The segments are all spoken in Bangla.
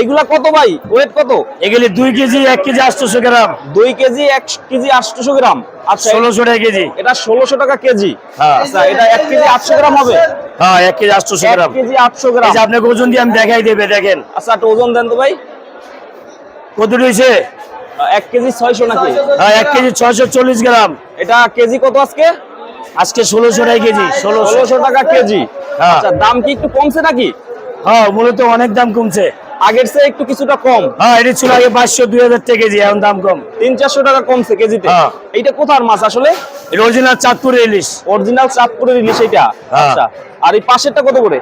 এইগুলা কত ভাই? ওয়েট কত? এগুলি দুই কেজি এক কেজি আটশোশো গ্রাম। দুই কেজি এক কেজি আটশোশো গ্রাম। আচ্ছা ষোলোশো টাকা কেজি। এটা ষোলোশো টাকা কেজি। হ্যাঁ। আচ্ছা এটা এক কেজি আটশো গ্রাম হবে? হ্যাঁ এক কেজি আটশোশো গ্রাম। কেজি আটশো গ্রাম। আপনাকে ওজন দিয়ে আমি দেখাই দেবে দেখেন। আচ্ছা একটা ওজন দেন তো ভাই। কত রয়েছে? এক কেজি ছয়শো নাকি? হ্যাঁ এক কেজি ছয়শো চল্লিশ গ্রাম। এটা কেজি কত আজকে? আজকে ষোলোশো টাকা কেজি ষোলোশো। ষোলোশো টাকা কেজি। হ্যাঁ। আচ্ছা দাম কি একটু কমছে নাকি? হ্যাঁ মূলত অনেক দাম কমছে। আগের চেয়ে একটু কিছুটা কম। হ্যাঁ এটি ছিল আগে পাঁচশো দুই হাজার টাকা কেজি এখন দাম কম। তিন চারশো টাকা কমছে কেজিতে। হ্যাঁ। এইটা কোথার মাছ আসলে? এটা অরিজিনাল চাঁদপুরের ইলিশ। অরিজিনাল চাঁদপুরের ইলিশ এইটা? হ্যাঁ। আচ্ছা। আর এই পাশেরটা কত করে?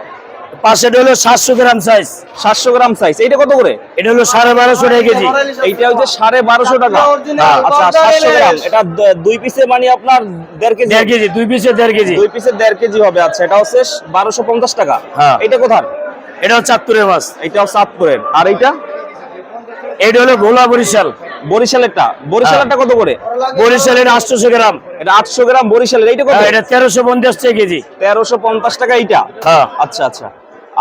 পাশে হলো সাতশো গ্রাম সাইজ সাতশো গ্রাম সাইজ এইটা কত করে? এটা হলো সাড়ে বারোশো টাকা কেজি। এইটা হচ্ছে সাড়ে বারোশো টাকা। হ্যাঁ। আচ্ছা সাতশো গ্রাম। এটা দুই পিসে মানে আপনার দেড় কেজি। দেড় কেজি দুই পিসে দেড় কেজি। দুই পিসে দেড় কেজি হবে। আচ্ছা এটা হচ্ছে বারোশো পঞ্চাশ টাকা। হ্যাঁ। এইটা কোথার? এটা চাঁদপুরের মাছ হচ্ছে চাঁদপুরের। আর এইটা? এটা হলো ভোলা বরিশাল। বরিশালেরটা বরিশালেরটা কত করে? বরিশালের আটশোশো গ্রাম। এটা আটশো গ্রাম বরিশালের। এইটা কত? হ্যাঁ, এটা তেরোশো পঞ্চাশ টাকা কেজি। তেরোশো পঞ্চাশ টাকা এইটা? হ্যাঁ। আচ্ছা আচ্ছা।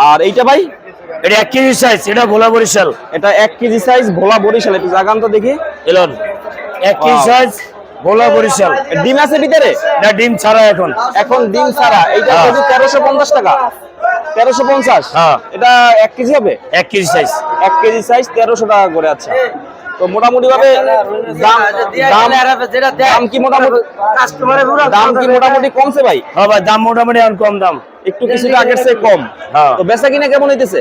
আর এইটা ভাই? এটা এক কেজি সাইজ এটা ভোলা বরিশাল। এটা এক কেজি সাইজ ভোলা বরিশাল। একটু জাগান তো দেখি। এলন এক কেজি সাইজ ভোলা বরিশাল। ডিম আছে ভিতরে? এটা ডিম ছাড়া এখন। এখন ডিম ছাড়া। এইটা হ্যাঁ। কেজি তেরোশো পঞ্চাশ টাকা। তেরোশো পঞ্চাশ। হ্যাঁ। এটা এক কেজি হবে? এক কেজি সাইজ এক কেজি সাইজ তেরোশো টাকা করে আচ্ছা। তো মোটামুটি ভাবে দাম দাম দাম কি মোটামুটি দাম কি মোটামুটি কমছে ভাই? হ্যাঁ ভাই দাম মোটামুটি এখন কম দাম। একটু কিছুটা আগের চেয়ে কম। হ্যাঁ। তো বেচা কিনা কেমন হইতেছে?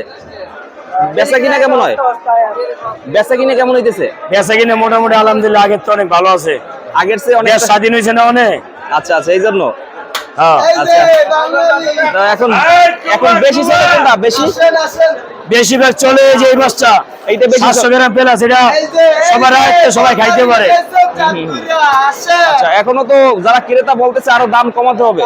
বেচা কিনা কেমন হয়? বেচা কিনা কেমন হইতেছে? বেচা কিনে মোটামুটি আলহামদুলিল্লাহ আগের তো অনেক ভালো আছে। আগের চেয়ে অনেক স্বাধীন হয়েছে না অনেক? আচ্ছা আচ্ছা এই জন্য। এখন এখন বেশি চলে কোনটা? বেশি? বেশিরভাগ চলে যে এই মাছটা এইটা বেশি সাতশো। গ্রাম পেলাস এটা সবার সবাই খাইতে পারে। আচ্ছা এখনও তো যারা ক্রেতা বলতেছে আরও দাম কমাতে হবে।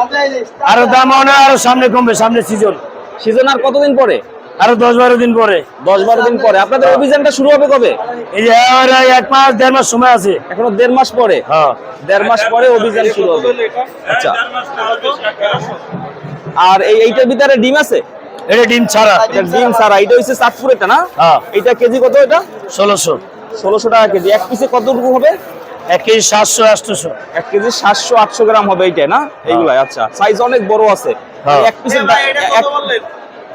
আরও দাম অনেক আরও সামনে কমবে সামনে সিজন সিজন আর কতদিন পরে? আরও দশ বারো দিন পরে। দশ বারো দিন পরে। আপনাদের অভিযানটা শুরু হবে কবে? এই যে এক মাস দেড় মাস সময় আছে। এখনও দেড় মাস পরে? হ্যাঁ। দেড় মাস পরে অভিযান শুরু হবে। আচ্ছা। আর এই এইটার ভিতরে ডিম আছে? এটা ডিম ছাড়া। এটা ডিম ছাড়া। এটা হচ্ছে চাঁদপুরেরটা না? হ্যাঁ। এইটা কেজি কত এটা? ষোলোশো। ষোলোশো টাকা কেজি। এক পিসে কতটুকু হবে? এক কেজি সাতশো আটশোশো। এক কেজি সাতশো আটশো গ্রাম হবে এইটাই না? এইগুলাই আচ্ছা। সাইজ অনেক বড় আছে। হ্যাঁ। এক পিসের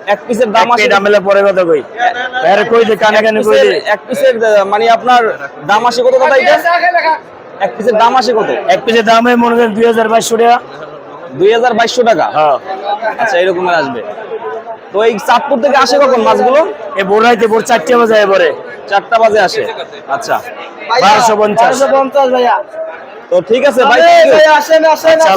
এক- পিসের দাম আসে দামেলে পরে কথা কই? আরে কই দে কানে কানে কই এক পিসের মানে আপনার দাম আসে কত দাদা এটা? এক পিসের দাম আসে কত? এক পিসের দামে মনে করেন দুই হাজার বাইশশো টাকা। দুই হাজার বাইশশো টাকা? হ্যাঁ। আচ্ছা এরকমের আসবে। তো এই চাঁদপুর থেকে আসে কখন মাছগুলো? এই বোরাইতে ভোর চারটে বাজে এবারে চারটা বাজে আসে। আচ্ছা। বারোশো পঞ্চাশ। তো ঠিক আছে ভাই thank you। আচ্ছা,